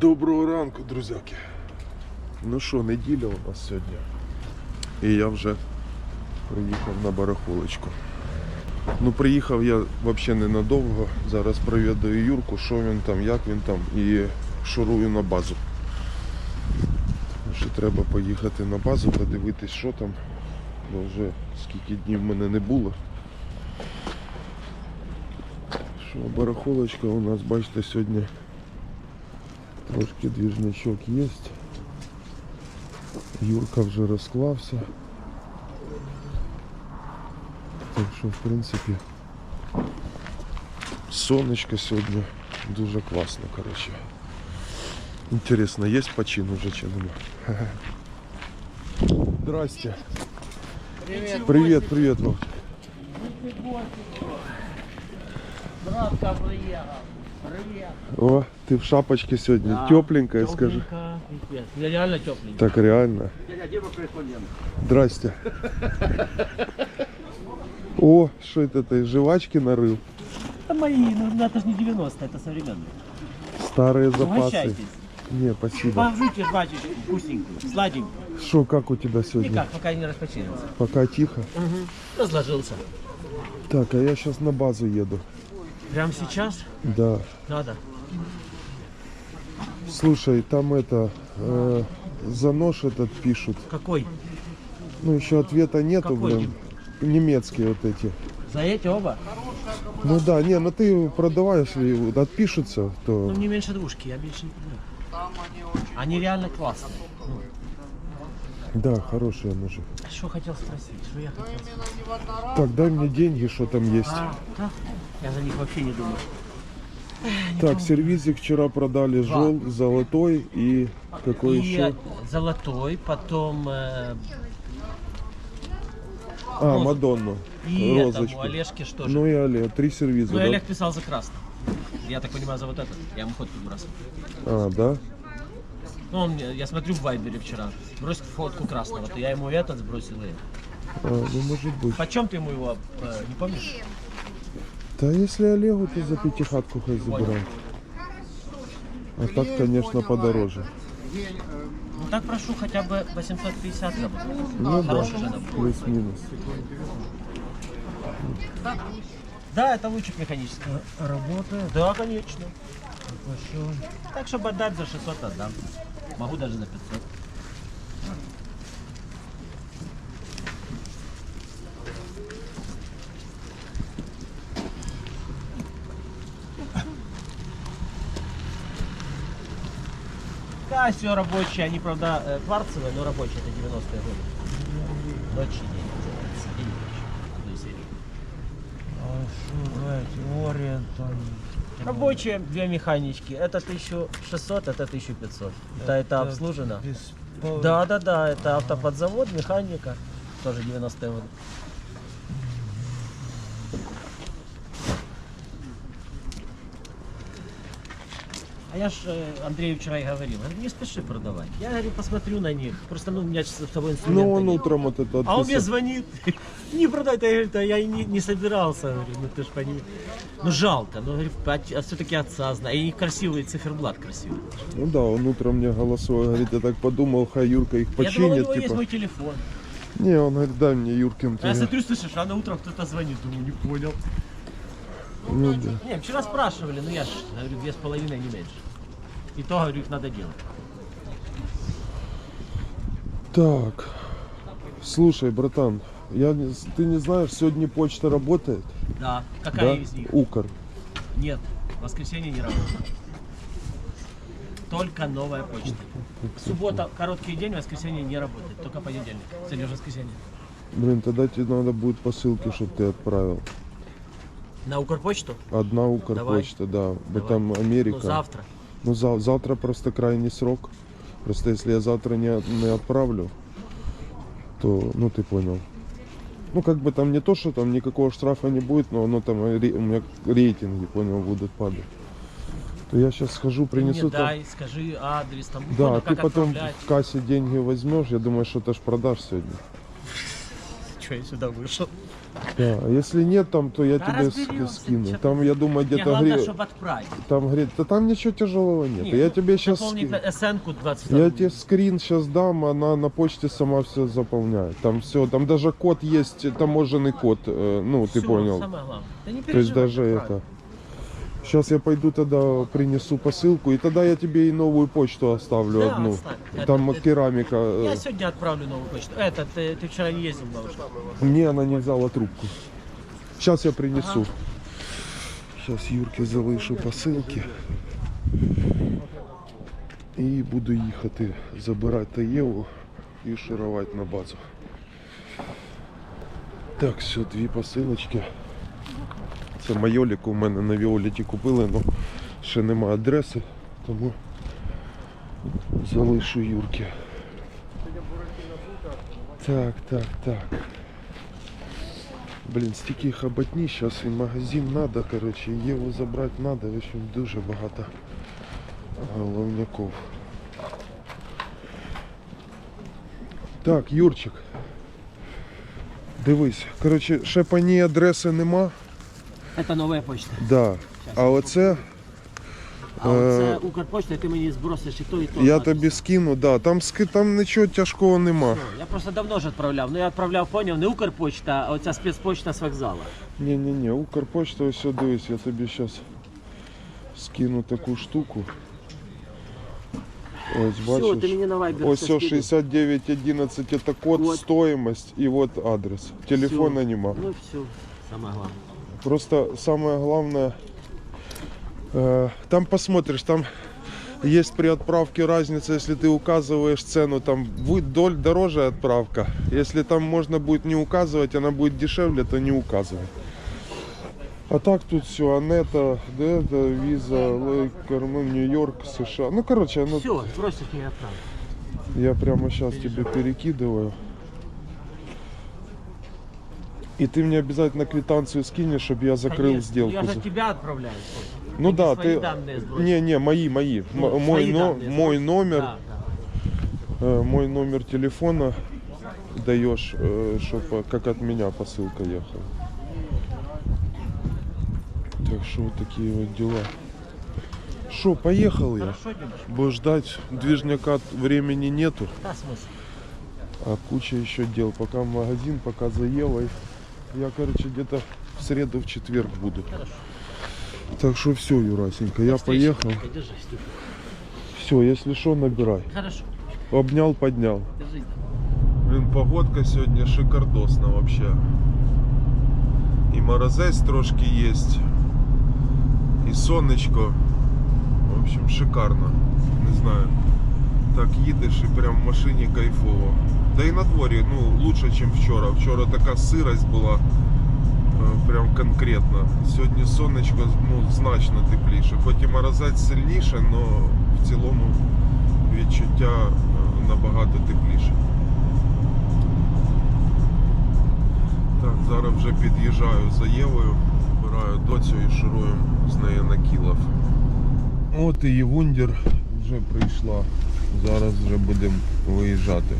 Доброго ранку, друзяки. Ну що, неділя у нас сьогодні. І я вже приїхав на барахолочку. Ну, приїхав я взагалі ненадовго. Зараз провідаю Юрку, що він там, як він там, і шурую на базу. Ще треба поїхати на базу, подивитись, що там. Бо вже скільки днів мене не було. Що барахолочка у нас, бачите, сьогодні Трошки двіжничок є. Юрка вже розклався. Так що, в принципі, сонечко сьогодні дуже класно, коротше. Інтересно, є почин уже чи нема? Здрасте. Привет. Привіт, привіт вам. Братка приехал. Привет. О, ти в шапочці сьогодні. Да. Тепленька, скажи. Тепленько, пипец. Я реально тепленько. Так реально. Корреспондент? Здрасте. О, что это ты, жвачки нарыл? Это мои, ну это же не 90, это современные. Старые запасы. Не, спасибо. Пожуйте жвачечку вкусненькую, сладенькую. Что, как у тебя сегодня? Никак, пока не распочинился. Пока тихо. Разложился. Так, а я сейчас на базу еду. Прямо сейчас Да. надо. Слушай, там это, э, за нож этот пишут. Какой? Ну, еще ответа нету, Какой? блин. Немецкие вот эти. За эти оба? Ну да, не, ну ты продавай, если вот отпишутся, Ну, то... не меньше двушки, я больше не понимаю. Они реально классные. Ну, Да, хорошие ножи. Что хотел спросить? Что я хотел спросить? Так, дай мне деньги, что там есть. А, да? Я за них вообще не думаю. Так, сервизик вчера продали жел, золотой и какой И еще? золотой, потом э, А, Мадонну. и этому Розочку. Олежке что же. Ну и Олег. Три сервиза, Ну, и да? Олег писал за красный. Я так понимаю, за вот этот. Я ему фотку бросил. А, да? Ну, он, мне- я смотрю в Вайбере вчера. Бросил фотку красного. То я ему этот сбросил. И... А, ну может быть. Почем ты ему его, э, не помнишь? Да если Олегу, то за пятихатку хоть забирай. А так, конечно, подороже. Ну, так прошу хотя бы 850 работать. Ну да, Хороший же набор. плюс-минус. Да, это лучик механический. Работает? Да, конечно. Так, чтобы отдать за 600 отдам. Могу даже за 500. Да, все рабочие, они, правда, э, кварцевые, но рабочие, это 90-е годы. Ночь и день называется. День и ночь. одной серии. Рабочие две механички. Это 1600, это 1500. Это, это обслужено. Да, да, да, это автоподзавод, механика. Тоже 90-е годы. А я ж э, Андрею вчера и говорил, говорю, не спеши продавать. Я говорю, посмотрю на них. Просто ну, у меня сейчас с собой инструмента Ну он утром вот это А он мне отписал. звонит, не продай, я, говорю, «Да я и не, не собирался, говорю, ну ты ж понимаешь. Ну жалко, ну говорю, а все-таки отца знаю, и красивый циферблат красивый. Ну да, он утром мне голосовой говорит, я так подумал, хай Юрка их я думал, у починит, него есть типа. мой телефон. Не, он говорит, дай мне Юркин А я телефон. смотрю, слышишь, рано утром кто-то звонит, думаю, не понял. Ну да. Не, вчера спрашивали, но я ж, говорю, две с половиной, не меньше. И то, говорю, их надо делать. Так, слушай, братан, я не- ты не знаешь, сегодня почта работает? Да, какая да? из них? Укр. Нет, воскресенье не работает. Только новая почта. Суббота, короткий день, воскресенье не работает, только понедельник. Сегодня воскресенье. Блин, тогда тебе надо будет посылки, чтобы ты отправил. На Укрпочту? Одна Укрпочта, да. Бо Давай. там Америка. Ну, завтра. Ну, зав- завтра просто крайний срок. Просто если я завтра не, не отправлю, то, ну, ты понял. Ну, как бы там не то, что там никакого штрафа не будет, но оно там, у меня рейтинги, понял, будут падать. То я сейчас схожу, Ты принесу мне там. дай, скажи адрес, там, Да, понял, ты как потом отправлять. в кассе деньги возьмешь, я думаю, что ты ж продашь сегодня. что я сюда вышел. Да, а если нет там, то я Да тебе ск- разберемся, скину. чё Там, я думаю, Мне где-то главное, гре... чтобы отправить. Там гре... Да там ничего тяжелого нет. я тебе сейчас Заполнить СН-ку 20 Я тебе скрин сейчас дам, она на почте сама все заполняет. Там все, там даже код есть, таможенный код, э, ну ты Всё, понял. Самое главное. Да не То есть переживай, даже отправим. это. Сейчас я пойду тогда принесу посылку, и тогда я тебе и новую почту оставлю Да, одну. оставь. Это- Там это- керамика. э, Я сегодня отправлю новую почту. Это, ты, ты вчера не ездил на уже. Мне она не взяла трубку. Сейчас я принесу. Сейчас Юрке залишу посилки. І буду їхати забирати Таєву і шурувати на базу. Так, все, дві посилочки. Це майолік у мене на Віоліті купили, але ще нема адреси, тому залишу Юрки. Так, так, так. Блін, стільки хоботні, зараз і магазин надо, коротше, Єву забрати надо, в общем, дуже багато головняков. Так, Юрчик. Дивись, коротше, ще по ній адреси нема. Это новая почта. Да. А оце А оце Укрпочта, і ти мені збросиш і то, і то. я адрес. тобі скину, да. Там ски там нічого тяжкого нема. Я просто давно ж відправляв. Ну я відправляв, поняв, не Укрпочта, а оця спецпочта з вокзала. Ні-ні-ні, Укрпочта, ось сюди, дивись, я тобі зараз скину таку штуку. Ось Все, ти бачиш. мені на Viber Ось все все скинь. 6911 это код, Вот. стоимость и вот адрес. Телефона нема. Ну все, самое главное. Просто самое главное, э, там посмотришь, там есть при отправке разница, если ты указываешь цену, там будет доль дороже отправка. Если там можно будет не указывать, она будет дешевле, то не указывай. А так тут все, Анета, это Виза, Лейк, Кармен, Нью-Йорк, США. Ну, короче, оно Все, сбросишь мне отправлю. Я прямо сейчас тебе перекидываю. И ты мне обязательно квитанцию скинешь, чтобы я закрыл Конечно, сделку. Я же тебя отправляю. Ну Ты да, ты... Не, не, мои, мои. Ну, мой, но- данные мой номер, Да, да. э, мой номер телефона даешь, чтобы как от меня посылка ехала. Так что вот такие вот дела. Что, поехал я. Хорошо? Будешь ждать движняка времени нету. Да, смысл. А куча еще дел. Пока в магазин, пока за Евой. Я, короче, где-то в среду, в четверг буду. Хорошо. Так что все, Юрасенька, я Встречи, поехал. Димочка, Держись. ты. Все, если что, набирай. Хорошо. Обнял, поднял. Держись. Блин, погодка сегодня шикардосна вообще. І морозець трошки есть. І сонечко. В общем, шикарно. Не знаю. Так їдеш і прям в машині кайфово. Да і на дворі, ну, лучше, ніж вчора. Вчора така сирость була. е, Прям конкретно. Сьогодні сонечко ну, значно тепліше. Хоч і морозець сильніше, але в цілому відчуття е, набагато тепліше. Так, зараз вже під'їжджаю за Євою, збираю доцю і шуруємо з нею на Кілов. От і Євундір вже прийшла. Зараз вже будемо виїжджати.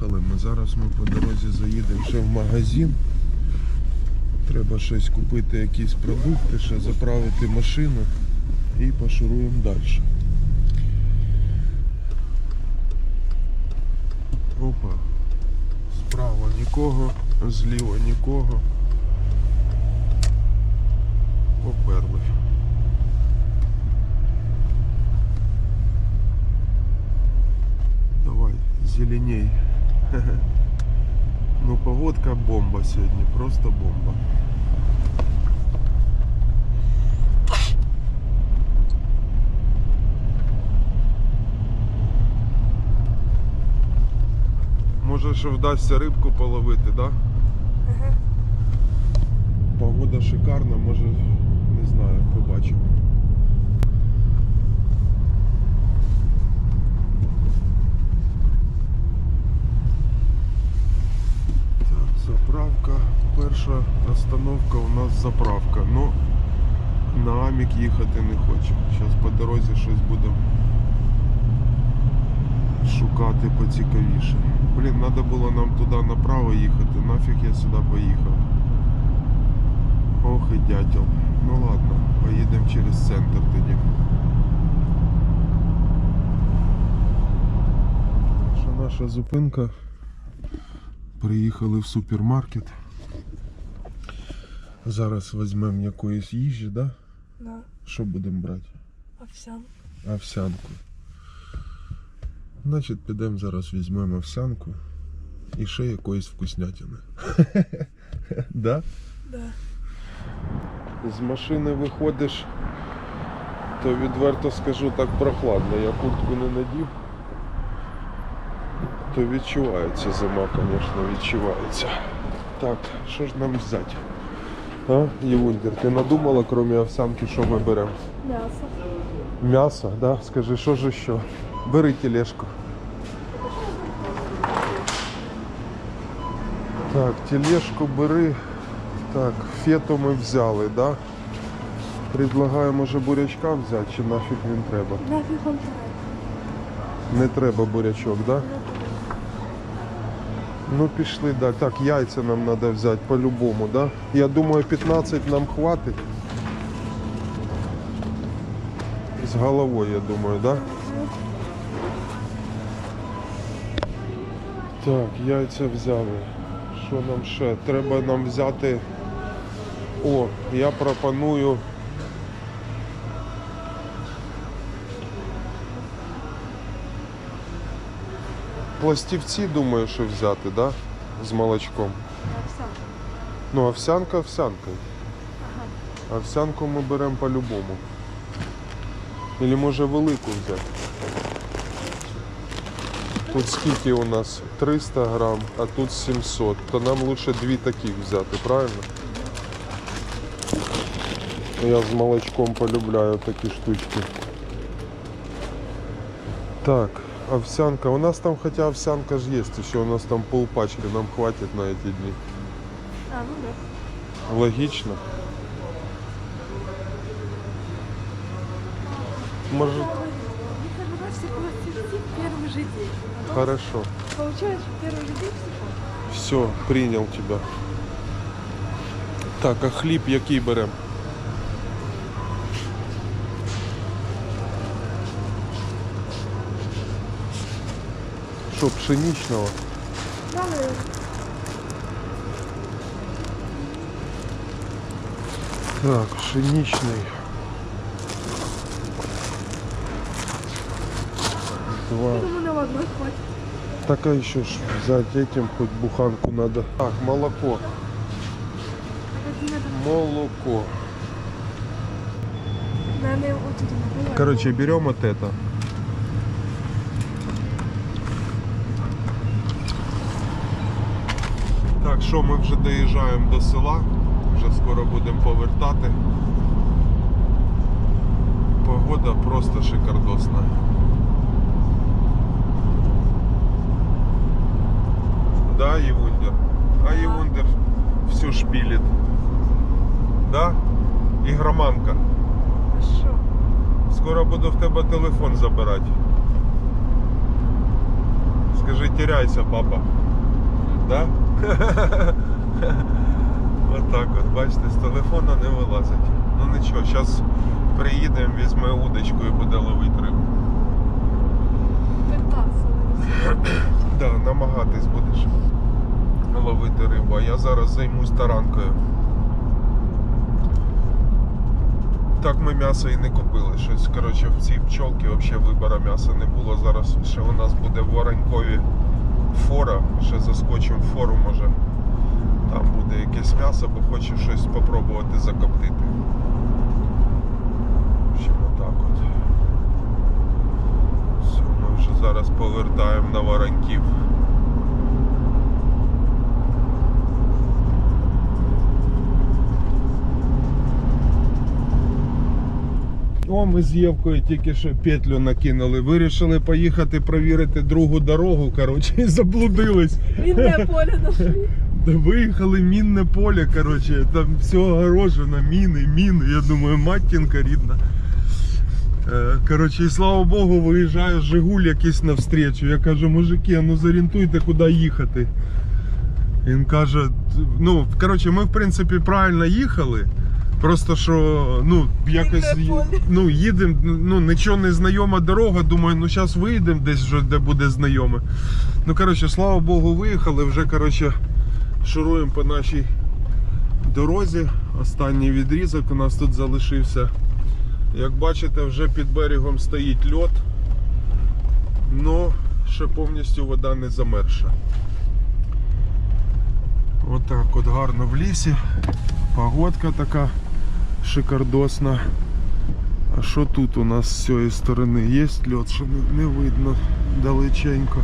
Поїхали ми. Зараз ми по дорозі заїдемо ще в магазин. Треба щось купити, якісь продукти, ще заправити машину і пошуруємо далі. Опа. Справа нікого, зліва нікого. Поперли. Давай, зеленей. Ну погодка бомба сьогодні, просто бомба. Може, що вдасться рибку половити, так? Да? Погода шикарна, може, не знаю, побачимо. Так, заправка. Перша остановка у нас заправка. Ну, на Амік їхати не хочу. Зараз по дорозі щось будемо шукати поцікавіше. Блін, треба було нам туди направо їхати. Нафіг я сюди поїхав. Ох і дятел. Ну ладно, поїдемо через центр тоді. Наша зупинка. Приїхали в супермаркет. Зараз візьмемо якоїсь їжі, да? На Що будемо брати? овсянку. Овсянку. Значить, підемо зараз візьмемо овсянку і ще якоїсь вкуснятини. Да? Да. З машини виходиш, то відверто скажу так прохладно. Я куртку не надів. То відчувається зима, звісно, відчувається. Так, що ж нам взяти? А, Євундір, ти надумала, крім овсянки, що ми беремо? Мясо. М'ясо, да? Скажи, що ж ще? Бери тележку. Так, тележку бери. Так, фету ми взяли, да? Предлагаю, може бурячка взяти, чи нафіг він треба? Нафиг он треба. Не треба бурячок, да? Ну пішли, да. Так, яйця нам треба взяти по-любому, да? Я думаю, 15 нам хватить. З головою, я думаю, да? Так, яйця взяли. Що нам ще? Треба нам взяти. О, я пропоную. Пластівці, думаю, що взяти, да? З молочком. Овсянку. Ну, овсянка овсянкою. Овсянку ми беремо по-любому. Или може велику взяти. Тут скільки у нас? 300 грам, а тут 700. То нам лучше дві таких взяти, правильно? Я з молочком полюбляю такі штучки. Так, овсянка. У нас там хотя овсянка ж есть еще. У нас там полпачки нам хватит на эти дни. А, ну да. Логично. Может, же хорошо. Получаешь в первый же день. Все, принял тебя. Так, а хліб який берем? что, пшеничного? Так, пшеничный. Два. Так, а еще ж взять этим хоть буханку надо. Так, молоко. Молоко. Короче, берем вот это. Що ми вже доїжджаємо до села, вже скоро будемо повертати. Погода просто шикардосна. Да, Євундер? А Євундер все шпілить. Да? Ігроманка. Хорошо. Скоро буду в тебе телефон забирати. Скажи, теряйся, папа. Да? Отак от, бачите, з телефона не вилазить. Ну нічого, зараз приїдемо, візьме удочку і буде ловити рибу. Да, намагатись будеш ловити рибу, а я зараз займусь таранкою. Так ми м'ясо і не купили. Щось, коротше, в цій пчолки взагалі вибору м'яса не було. Зараз ще у нас буде в Воронькові фора. Ще заскочимо в фору, може. Там буде якесь м'ясо, бо хочу щось спробувати закоптити. В отак от. Все, ми вже зараз повертаємо на Вороньків. О, ми з Євкою тільки що петлю накинули. Вирішили поїхати провірити другу дорогу, коротше, і заблудились. Винное поле нашли. Виїхали в мінне поле, коротше, там все огорожено, міни, міни. Я думаю, матінка рідна. Е, Коротше, і слава Богу, виїжджає Жигуль якийсь навстрічу. Я кажу, мужики, а ну зорієнтуйте, куди їхати. Він каже, ну, коротше, ми в принципі правильно їхали. Просто що, ну, якось ну, їдемо, ну, нічого не знайома дорога. Думаю, ну зараз виїдемо десь, вже, де буде знайоме. Ну, коротше, слава Богу, виїхали. Вже, коротше, шуруємо по нашій дорозі. Останній відрізок у нас тут залишився. Як бачите, вже під берегом стоїть льот, але ще повністю вода не замерша. Отак от гарно в лісі. Погодка така шикардосна. А що тут у нас з цієї сторони? Є льот, що не- не видно далеченько.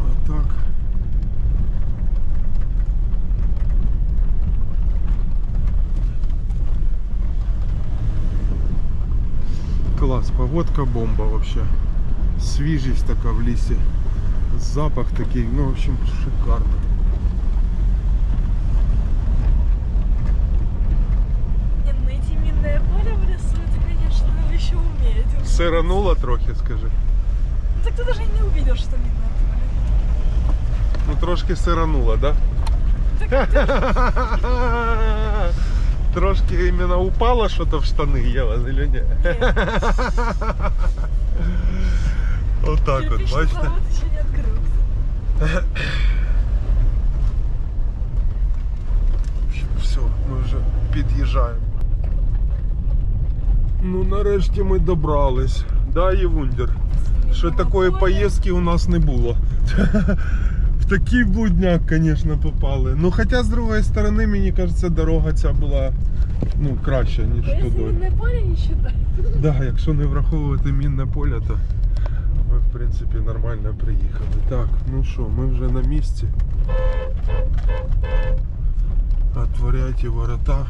А так. Клас, погодка бомба вообще. Свіжість така в лісі. Запах такий, ну, в общем, шикарно. еще умеете. Сирануло трохи, скажи. Ну, так ты даже и не увидел, что минное поле. Ну трошки сирануло, да? Трошки іменно упало що-то в штани, Єва, или ні? Отак от, Кирпичный бачите? завод еще не открылся. Все, ми вже під'їжджаємо. Ну нарешті ми добрались. Да, Євундер? Минное такої поїздки у нас не було. В такий блудняк, звісно, попали. Ну хоча з другої сторони, мені кажеться, дорога ця була ну, краща, ніж туди. минное поле не считать? Да, якщо не враховувати мінне поле, то ми в принципі нормально приїхали. Так, ну що, ми вже на місці. Отворяйте ворота.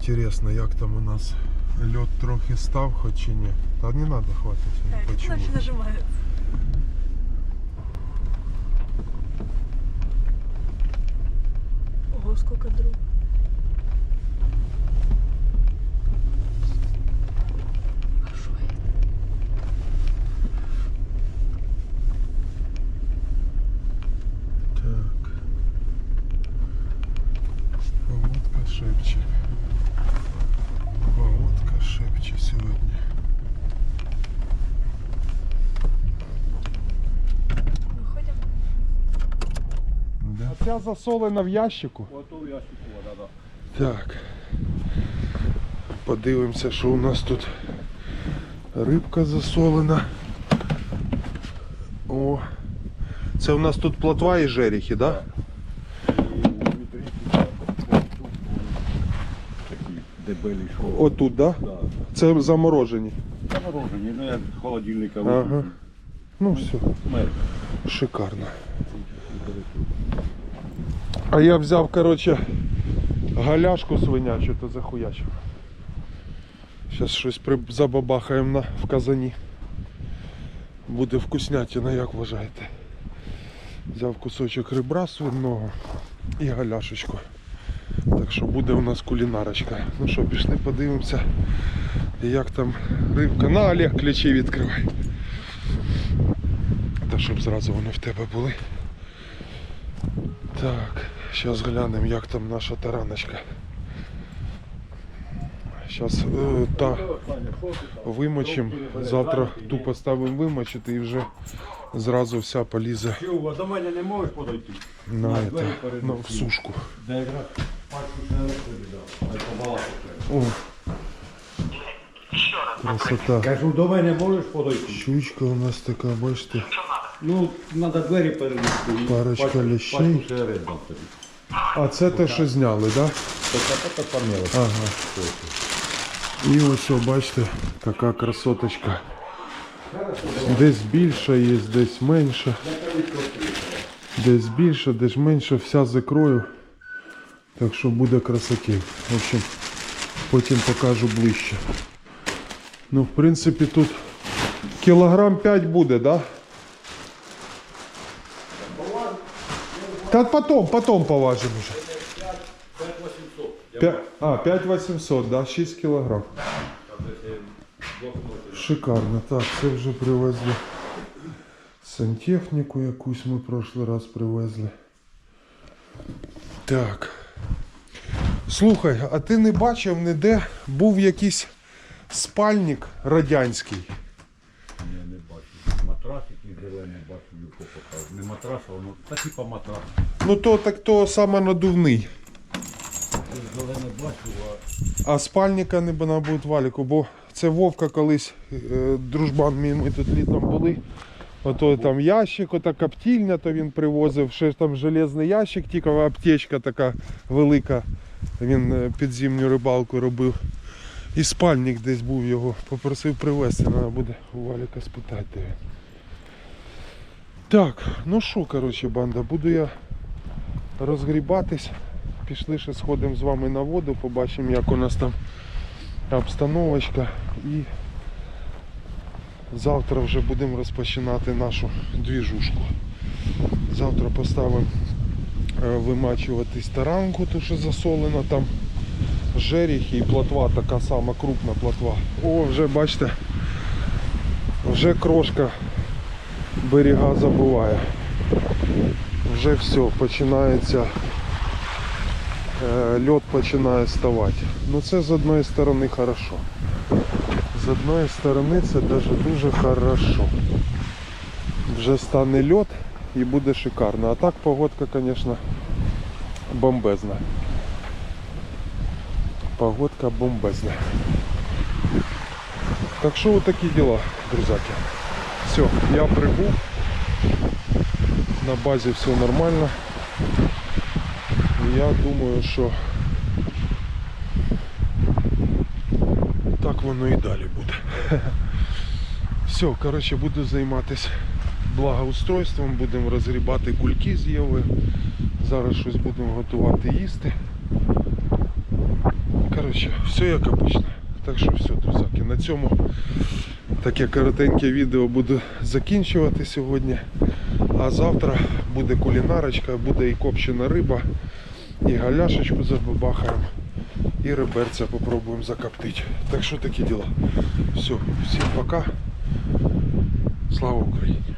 Інтересно, як там у нас льот трохи став, хоч чи ні. Та не треба хватить, Так, почему. иначе нажимается. Ого, сколько дров. Это? Так. Погодка шепче. Шепче сьогодні. Выходим. Да. А ця засолена в ящику. Ото в ящику вода, да. Так. Подивимося, що у нас тут рибка засолена. О. Це у нас тут плотва і жерехи, так? Да? І вітрики, так, такі дебелі, що. Отут, так? Да? Да. Це заморожені. Заморожені, ну як холодильника Ага. Ну все, Мер. шикарно. А я взяв, короче, галяшку свинячу, то захуячив. Зараз щось при... забабахаємо на... в казані. Буде вкуснятина, як вважаєте. Взяв кусочок ребра свиного і галяшечку. Так що буде у нас кулінарочка. Ну що, пішли подивимося, як там рибка. На Олег ключі відкривай. Та щоб зразу вони в тебе були. Так, зараз глянемо, як там наша тараночка. Зараз е, та вимочимо. Завтра тупо ставимо вимочити і вже зразу вся полізе Чува, до мене не можеш подойти? на, На это, на в сушку. Красота. Кажу, до мене можеш подойти? Щучка у нас така, бачите. Ну, треба двері перенести. Парочка пачку- лещей. А це те, що зняли, так? Да? Ага. І ось, о, бачите, така красоточка. Десь більша є, десь менша. Десь більше, десь менше, вся з ікрою. Так що буде красоті. В общем, потім покажу ближче. Ну, в принципі, тут кілограм 5 буде, да? Та потом, потом поважимо вже. 5, а, 5800, да, 6 кілограм. Шикарно. Так, це вже привезли. Сантехніку якусь ми прошлый раз привезли. Так. Слухай, а ти не бачив ніде був якийсь спальник радянський. Я не бачу. Матрас який зелений бачу, Юрко показав. Не матрас, а воно та типа матрас. Ну то так то саме надувний. Ти зелений бачу, а А спальника не на будуть валіку, бо це Вовка колись, е, дружбан мій, ми тут літом були. Ото там ящик, ота коптільня, то він привозив, ще там железний ящик, тільки аптечка така велика. Він е, підземну рибалку робив. І спальник десь був його, попросив привезти, треба буде у Валіка спитати. Так, ну що, коротше, банда, буду я розгрібатись. Пішли ще сходимо з вами на воду, побачимо, як у нас там обстановочка. І завтра вже будемо розпочинати нашу двіжушку. Завтра поставимо е, вимачуватись таранку, ту що засолено там. Жеріх і плотва така сама крупна плотва. О, вже бачите, вже крошка берега забуває. Вже все, починається е, льот починає ставати. Ну це з одної сторони хорошо. З одної сторони це даже дуже хорошо. Вже стане льот і буде шикарно. А так погодка, звісно, бомбезна. Погодка бомбезна. Так що такі діла, друзяки. Все, я прибув. На базі все нормально. Я думаю, що так воно і далі буде. Все, коротше, буду займатися благоустройством, будемо розгрібати кульки з Євою. Зараз щось будемо готувати їсти. Коротше, все як обично. Так що все, друзяки, на цьому таке коротеньке відео буду закінчувати сьогодні. А завтра буде кулінарочка, буде і копчена риба, і галяшечку забабахаємо, і реберця попробуємо закоптити. Так що такі діла. Все, всім пока. Слава Україні!